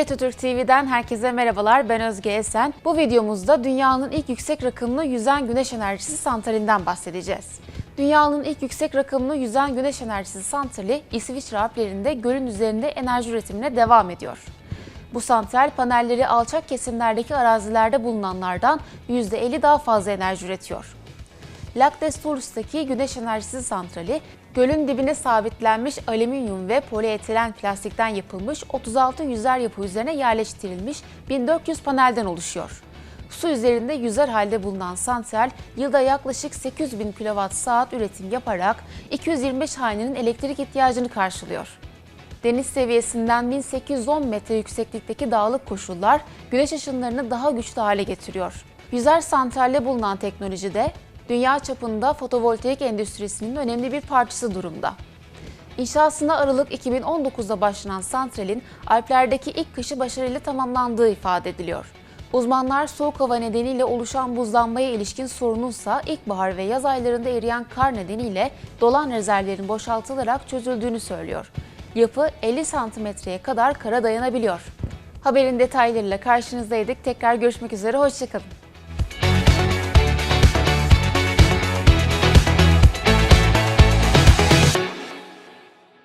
Atatürk TV'den herkese merhabalar. Ben Özge Esen. Bu videomuzda dünyanın ilk yüksek rakımlı yüzen güneş enerjisi santralinden bahsedeceğiz. Dünyanın ilk yüksek rakımlı yüzen güneş enerjisi santrali İsviçre Alplerinde gölün üzerinde enerji üretimine devam ediyor. Bu santral panelleri alçak kesimlerdeki arazilerde bulunanlardan %50 daha fazla enerji üretiyor. Lac des Tours'taki güneş enerjisi santrali, gölün dibine sabitlenmiş alüminyum ve polietilen plastikten yapılmış 36 yüzer yapı üzerine yerleştirilmiş 1400 panelden oluşuyor. Su üzerinde yüzer halde bulunan santral yılda yaklaşık 800 bin kilowatt saat üretim yaparak 225 hanenin elektrik ihtiyacını karşılıyor. Deniz seviyesinden 1810 metre yükseklikteki dağlık koşullar güneş ışınlarını daha güçlü hale getiriyor. Yüzer santralde bulunan teknoloji de dünya çapında fotovoltaik endüstrisinin önemli bir parçası durumda. İnşasına Aralık 2019'da başlanan santralin Alplerdeki ilk kışı başarıyla tamamlandığı ifade ediliyor. Uzmanlar soğuk hava nedeniyle oluşan buzlanmaya ilişkin sorununsa ilkbahar ve yaz aylarında eriyen kar nedeniyle dolan rezervlerin boşaltılarak çözüldüğünü söylüyor. Yapı 50 santimetreye kadar kara dayanabiliyor. Haberin detaylarıyla karşınızdaydık. Tekrar görüşmek üzere, hoşçakalın.